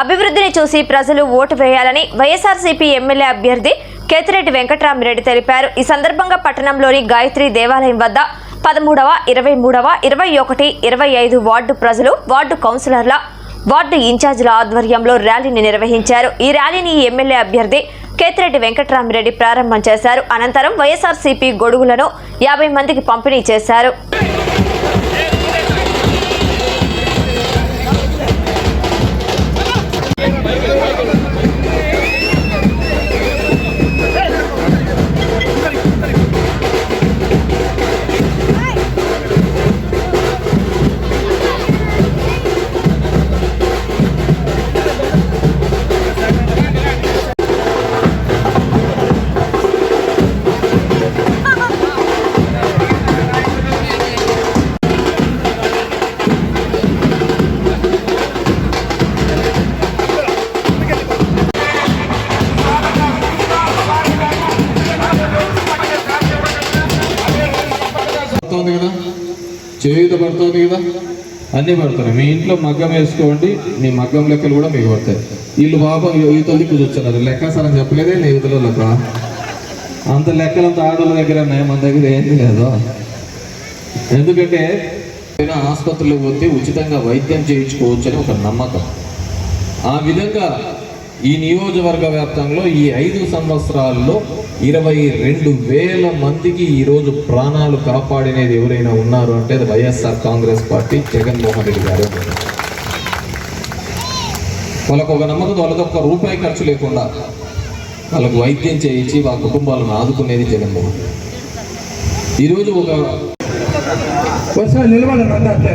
అభివృద్ధిని చూసి ప్రజలు ఓటు వేయాలని వైఎస్ఆర్సీపీ ఎమ్మెల్యే అభ్యర్థి కేతిరెడ్డి వెంకట్రామిరెడ్డి తెలిపారు. ఈ సందర్భంగా పట్టణంలోని గాయత్రి దేవాలయం వద్ద పదమూడవ ఇరవై మూడవ ఇరవై ఒకటి ఇరవై ఐదు వార్డు ప్రజలు వార్డు కౌన్సిలర్ల వార్డు ఇన్ఛార్జీల ఆధ్వర్యంలో ర్యాలీని నిర్వహించారు. ఈ ర్యాలీని ఎమ్మెల్యే అభ్యర్థి కేతిరెడ్డి వెంకట్రామిరెడ్డి ప్రారంభం చేశారు. అనంతరం వైఎస్ఆర్సీపీ గొడుగులను యాభై మందికి పంపిణీ చేశారు. కదా చేయూత పడుతుంది కదా? అన్నీ పడుతున్నాయి మీ ఇంట్లో మగ్గం వేసుకోండి మీ మగ్గం లెక్కలు కూడా మీకు పడతాయి. వీళ్ళు పాపం ఈతలు దిక్కు చూస్తున్నారు లెక్క సరం చెప్పలేదే నీ ఈతల లెక్క. అంత లెక్కలంత ఆడోళ్ళ దగ్గర మన దగ్గర ఏంది లేదు. ఎందుకంటే ఆసుపత్రిలో పోతే ఉచితంగా వైద్యం చేయించుకోవచ్చు అని ఒక నమ్మకం. ఆ విధంగా ఈ నియోజకవర్గ వ్యాప్తంలో ఈ ఐదు సంవత్సరాల్లో ఇరవై రెండు వేల మందికి ఈరోజు ప్రాణాలు కాపాడినది ఎవరైనా ఉన్నారు అంటే అది YSR Congress party Jaganmohan Reddy garu. వాళ్ళకు ఒక నమ్మకం వాళ్ళకి ఒక్క రూపాయి ఖర్చు లేకుండా వాళ్ళకు వైద్యం చేయించి వాళ్ళ కుటుంబాలను ఆదుకునేది జగన్మోహన్ రెడ్డి. ఈరోజు ఒక అట్లే.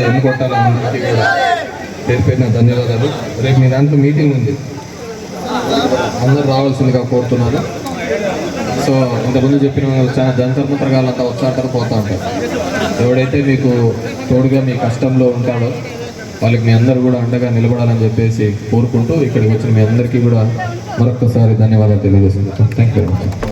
జై కొట్టాలని కూడా పేరు పెట్టిన ధన్యవాదాలు. రేపు మీ దాంట్లో మీటింగ్ ఉంది. అందరూ రావాల్సిందిగా కోరుతున్నాను సో ఇంతకుముందు చెప్పిన చాలా జంతర్ మంత్రగాళ్ళంతా అంటారు పోతా ఉంటారు. ఎవడైతే మీకు తోడుగా మీ కష్టంలో ఉంటాడో వాళ్ళకి మీ అందరూ కూడా అండగా నిలబడాలని చెప్పేసి కోరుకుంటూ ఇక్కడికి వచ్చిన మీ అందరికీ కూడా మరొకసారి ధన్యవాదాలు తెలియజేస్తున్నాను thank you very much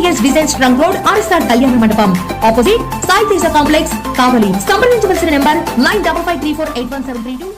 designs trunk road RSR Kalyana Mandapam opposite Sai Teja complex Kavali సంప్రదించవలసిన number nine double five three four eight one seven three two